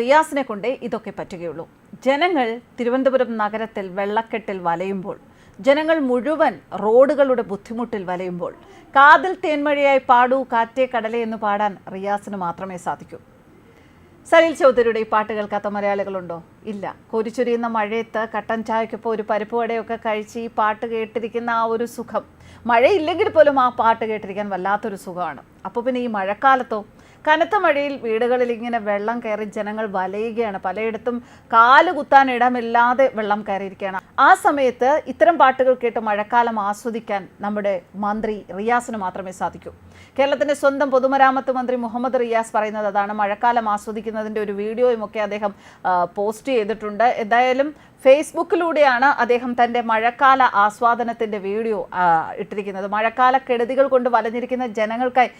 റിയാസിനെ കൊണ്ടേ ഇതൊക്കെ പറ്റുകയുള്ളൂ. ജനങ്ങൾ തിരുവനന്തപുരം നഗരത്തിൽ വെള്ളക്കെട്ടിൽ വലയുമ്പോൾ ജനങ്ങൾ മുഴുവൻ റോഡുകളുടെ ബുദ്ധിമുട്ടിൽ വലയുമ്പോൾ കാതിൽ തേന്മഴയായി പാടൂ കാറ്റേ കടലേ എന്ന് പാടാൻ റിയാസിന് മാത്രമേ സാധിക്കൂ. സലീൽ ചൗധരിയുടെ ഈ പാട്ട് കേൾക്കാത്ത മലയാളികളുണ്ടോ? ഇല്ല. കോരിച്ചൊരിയുന്ന മഴയത്ത് കട്ടൻ ചായക്കൊപ്പം ഒരു പരിപ്പ് വടയൊക്കെ കഴിച്ച് ഈ പാട്ട് കേട്ടിരിക്കുന്ന ആ ഒരു സുഖം. മഴയില്ലെങ്കിൽ പോലും ആ പാട്ട് കേട്ടിരിക്കാൻ വല്ലാത്തൊരു സുഖമാണ്. അപ്പോൾ പിന്നെ ഈ മഴക്കാലത്തോ? കനത്ത മഴയിൽ വീടുകളിൽ ഇങ്ങനെ വെള്ളം കയറി ജനങ്ങൾ വലയുകയാണ്. പലയിടത്തും കാൽ കുത്താൻ ഇടമില്ലാതെ വെള്ളം കയറിയിരിക്കുകയാണ്. ആ സമയത്ത് ഇത്തരം പാട്ടുകൾ കേട്ട് മഴക്കാലം ആസ്വദിക്കാൻ നമ്മുടെ മന്ത്രി റിയാസിന് മാത്രമേ സാധിക്കൂ. കേരളത്തിന്റെ സ്വന്തം പൊതുമരാമത്ത് മന്ത്രി മുഹമ്മദ് റിയാസ് പറയുന്നത് അതാണ്. മഴക്കാലം ആസ്വദിക്കുന്നതിന്റെ ഒരു വീഡിയോയും ഒക്കെ അദ്ദേഹം പോസ്റ്റ് ചെയ്തിട്ടുണ്ട്. എന്തായാലും ഫേസ്ബുക്കിലൂടെയാണ് അദ്ദേഹം തന്റെ മഴക്കാല ആസ്വാദനത്തിന്റെ വീഡിയോ ഇട്ടിരിക്കുന്നത്. മഴക്കാല കെടുതികൾ കൊണ്ട് വലഞ്ഞിരിക്കുന്ന ജനങ്ങൾക്കായി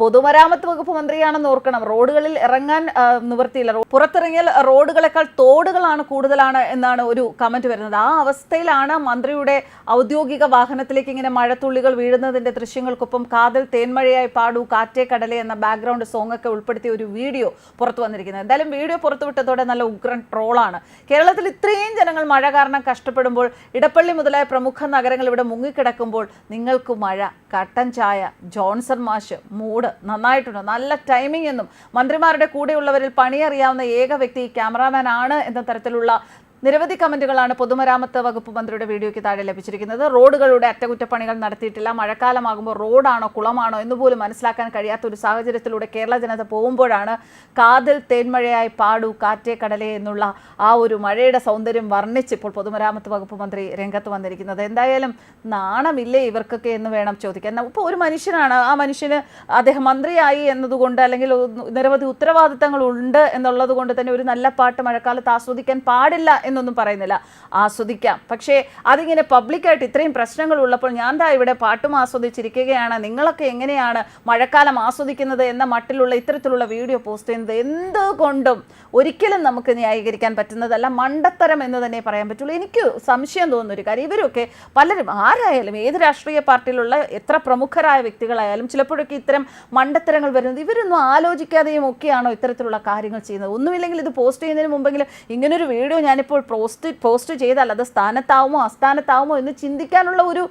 പൊതുമരാമത്ത് വകുപ്പ് മന്ത്രിയാണെന്ന് ഓർക്കണം. റോഡുകളിൽ ഇറങ്ങാൻ നിവർത്തിയില്ല പുറത്തിറങ്ങിയാൽ റോഡുകളെക്കാൾ തോടുകളാണ് കൂടുതലാണ് എന്നാണ് ഒരു കമന്റ് വരുന്നത്. ആ അവസ്ഥയിലാണ് മന്ത്രിയുടെ ഔദ്യോഗിക വാഹനത്തിലേക്ക് ഇങ്ങനെ മഴത്തുള്ളികൾ വീഴുന്നതിന്റെ ദൃശ്യങ്ങൾക്കൊപ്പം കാതൽ തേന്മഴയായി പാടു കാറ്റേ കടലേ എന്ന ബാക്ക്ഗ്രൗണ്ട് സോങ് ഒക്കെ ഉൾപ്പെടുത്തിയ ഒരു വീഡിയോ പുറത്തു വന്നിരിക്കുന്നത്. എന്തായാലും വീഡിയോ പുറത്തുവിട്ടതോടെ നല്ല ഉഗ്രൻ ട്രോളാണ് കേരളത്തിൽ ഇത്രയും ജനങ്ങൾ മഴ കാരണം കഷ്ടപ്പെടുമ്പോൾ ഇടപ്പള്ളി മുതലായ പ്രമുഖ നഗരങ്ങൾ ഇവിടെ മുങ്ങിക്കിടക്കുമ്പോൾ നിങ്ങൾക്ക് മഴ കട്ടൻ ചായ ജോൺസൺ മാഷ് മൂഡ് നന്നായിട്ടുണ്ട്. നല്ല ടൈമിംഗ് എന്നും മന്ത്രിമാരുടെ കൂടെയുള്ളവരിൽ പണിയറിയാവുന്ന ഏക വ്യക്തി ക്യാമറാമാൻ ആണ് എന്ന തരത്തിലുള്ള നിരവധി കമന്റുകളാണ് പൊതുമരാമത്ത് വകുപ്പ് മന്ത്രിയുടെ വീഡിയോയ്ക്ക് താഴെ ലഭിച്ചിരിക്കുന്നത്. റോഡുകളുടെ അറ്റകുറ്റപ്പണികൾ നടത്തിയിട്ടില്ല. മഴക്കാലമാകുമ്പോൾ റോഡാണോ കുളമാണോ എന്ന് പോലും മനസ്സിലാക്കാൻ കഴിയാത്ത ഒരു സാഹചര്യത്തിലൂടെ കേരള ജനത പോകുമ്പോഴാണ് കാതിൽ തേന്മഴയായി പാടു കാറ്റേ കടലേ എന്നുള്ള ആ ഒരു മഴയുടെ സൗന്ദര്യം വർണിച്ച് ഇപ്പോൾ പൊതുമരാമത്ത് വകുപ്പ് മന്ത്രി രംഗത്ത് വന്നിരിക്കുന്നത്. എന്തായാലും നാണമില്ലേ ഇവർക്കൊക്കെ എന്ന് വേണം ചോദിക്കാൻ. ഇപ്പോൾ ഒരു മനുഷ്യനാണ്. ആ മനുഷ്യന് അദ്ദേഹം മന്ത്രിയായി എന്നതുകൊണ്ട് അല്ലെങ്കിൽ നിരവധി ഉത്തരവാദിത്തങ്ങൾ ഉണ്ട് എന്നുള്ളത് കൊണ്ട് തന്നെ ഒരു നല്ല പാട്ട് മഴക്കാലത്ത് ആസ്വദിക്കാൻ പാടില്ല എന്നൊന്നും പറയുന്നില്ല. ആസ്വദിക്കാം. പക്ഷേ അതിങ്ങനെ പബ്ലിക്കായിട്ട് ഇത്രയും പ്രശ്നങ്ങൾ ഉള്ളപ്പോൾ ഞാൻ ദാ ഇവിടെ പാട്ടും ആസ്വദിച്ചിരിക്കുകയാണ്. നിങ്ങളൊക്കെ എങ്ങനെയാണ് മഴക്കാലം ആസ്വദിക്കുന്നത് എന്ന മട്ടിലുള്ള ഇത്തരത്തിലുള്ള വീഡിയോ പോസ്റ്റ് ചെയ്യുന്നത്? എന്തുകൊണ്ടും ഒരിക്കലും നമുക്ക് ന്യായീകരിക്കാൻ പറ്റുന്നതല്ല മണ്ടത്തരം എന്ന് തന്നെ പറയാൻ പറ്റുള്ളൂ. എനിക്ക് സംശയം തോന്നുന്ന ഒരു കാര്യം ഇവരൊക്കെ പലരും ആരായാലും ഏത് രാഷ്ട്രീയ പാർട്ടിയിലുള്ള എത്ര പ്രമുഖരായ വ്യക്തികളായാലും ചിലപ്പോഴൊക്കെ ഇത്തരം മണ്ടത്തരങ്ങൾ വരുന്നത് ഇവരൊന്നും ആലോചിക്കാതെയും ഒക്കെയാണോ ഇത്തരത്തിലുള്ള കാര്യങ്ങൾ ചെയ്യുന്നത്? ഒന്നുമില്ലെങ്കിൽ ഇത് പോസ്റ്റ് ചെയ്യുന്നതിന് മുമ്പെങ്കിലും ഇങ്ങനൊരു വീഡിയോ ഞാനിപ്പോൾ പോസ്റ്റ് പോസ്റ്റ് ചെയ്താൽ അത് സ്ഥാനത്താവുമോ അസ്ഥാനത്താവുമോ എന്ന് ചിന്തിക്കാനുള്ള ഒരു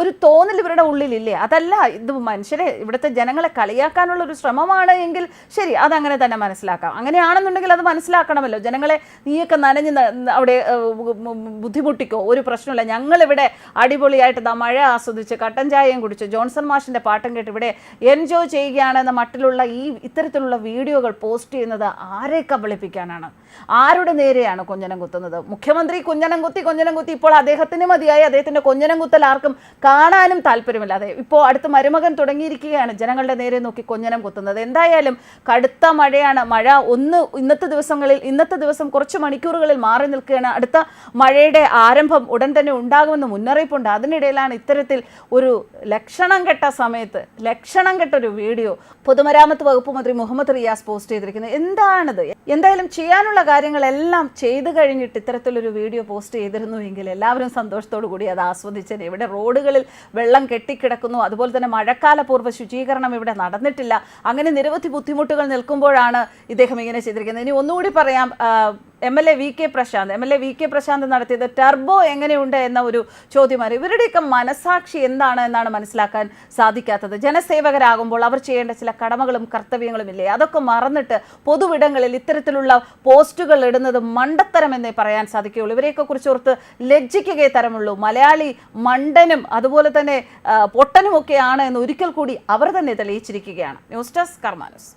ഒരു തോന്നൽ ഇവരുടെ ഉള്ളിലില്ലേ? അതല്ല ഇത് മനുഷ്യരെ ഇവിടുത്തെ ജനങ്ങളെ കളിയാക്കാനുള്ള ഒരു ശ്രമമാണ് എങ്കിൽ ശരി അതങ്ങനെ തന്നെ മനസ്സിലാക്കാം. അങ്ങനെയാണെന്നുണ്ടെങ്കിൽ അത് മനസ്സിലാക്കണമല്ലോ. ജനങ്ങളെ നീയൊക്കെ നനഞ്ഞ് അവിടെ ബുദ്ധിമുട്ടിക്കോ? ഒരു പ്രശ്നമില്ല. ഞങ്ങളിവിടെ അടിപൊളിയായിട്ട് മഴ ആസ്വദിച്ച് കട്ടൻ ചായയും കുടിച്ച് ജോൺസൺ മാഷിന്റെ പാട്ടും കേട്ട് ഇവിടെ എൻജോയ് ചെയ്യുകയാണെന്ന മട്ടിലുള്ള ഈ ഇത്തരത്തിലുള്ള വീഡിയോകൾ പോസ്റ്റ് ചെയ്യുന്നത് ആരെ കബളിപ്പിക്കാനാണ്? ആരുടെ നേരെയാണ് കൊഞ്ഞനം കുത്തുന്നത്. മുഖ്യമന്ത്രി കുഞ്ഞനം കുത്തി കുഞ്ഞനം കുത്തി ഇപ്പോൾ അദ്ദേഹത്തിന് മതിയായി. അദ്ദേഹത്തിന്റെ കുഞ്ഞനം കുത്തൽ ആർക്കും കാണാനും താല്പര്യമില്ല. അതെ ഇപ്പോൾ അടുത്ത് മരുമകൻ തുടങ്ങിയിരിക്കുകയാണ്. ജനങ്ങളുടെ നേരെ നോക്കി കുഞ്ഞനം കുത്തുന്നത്. എന്തായാലും കടുത്ത മഴയാണ്. മഴ ഒന്ന് ഇന്നത്തെ ദിവസങ്ങളിൽ ഇന്നത്തെ ദിവസം കുറച്ച് മണിക്കൂറുകളിൽ മാറി നിൽക്കുകയാണ്. അടുത്ത മഴയുടെ ആരംഭം ഉടൻ തന്നെ ഉണ്ടാകുമെന്ന് മുന്നറിയിപ്പുണ്ട്. അതിനിടയിലാണ് ഇത്തരത്തിൽ ഒരു ലക്ഷണം കെട്ട സമയത്ത് ലക്ഷണം കെട്ട ഒരു വീഡിയോ പൊതുമരാമത്ത് വകുപ്പ് മന്ത്രി മുഹമ്മദ് റിയാസ് പോസ്റ്റ് ചെയ്തിരിക്കുന്നത്. എന്താണിത്? എന്തായാലും ചെയ്യാനുള്ള കാര്യങ്ങളെല്ലാം ചെയ്തു കഴിഞ്ഞിട്ട് ഇത്തരത്തിലൊരു വീഡിയോ പോസ്റ്റ് ചെയ്തിരുന്നു എങ്കിൽ എല്ലാവരും സന്തോഷത്തോടു കൂടി അത് ആസ്വദിച്ചേനെ. ഇവിടെ റോഡുകളിൽ വെള്ളം കെട്ടിക്കിടക്കുന്നു. അതുപോലെ തന്നെ മഴക്കാലപൂർവ ശുചീകരണം ഇവിടെ നടന്നിട്ടില്ല. അങ്ങനെ നിരവധി ബുദ്ധിമുട്ടുകൾ നിൽക്കുമ്പോഴാണ് ഇദ്ദേഹം ഇങ്ങനെ ചെയ്തിരിക്കുന്നത്. ഇനി ഒന്നുകൂടി പറയാം M L A V K Prashanth M L A V K Prashanth നടത്തിയത് ടർബോ എങ്ങനെയുണ്ട് എന്ന ഒരു ചോദ്യമാണ്. ഇവരുടെയൊക്കെ മനസാക്ഷി എന്താണ് എന്നാണ് മനസ്സിലാക്കാൻ സാധിക്കാത്തത്. ജനസേവകരാകുമ്പോൾ അവർ ചെയ്യേണ്ട ചില കടമകളും കർത്തവ്യങ്ങളും ഇല്ലേ? അതൊക്കെ മറന്നിട്ട് പൊതുവിടങ്ങളിൽ ഇത്തരത്തിലുള്ള പോസ്റ്റുകൾ ഇടുന്നത് മണ്ടത്തരം എന്നേ പറയാൻ സാധിക്കുകയുള്ളൂ. ഇവരെയൊക്കെ കുറിച്ച് ഓർത്ത് ലജ്ജിക്കുകയേ തരമുള്ളൂ. മലയാളി മണ്ടനും അതുപോലെ തന്നെ പൊട്ടനുമൊക്കെയാണ് എന്ന് ഒരിക്കൽ കൂടി അവർ തന്നെ തെളിയിച്ചിരിക്കുകയാണ്. News desk കർമാനസ്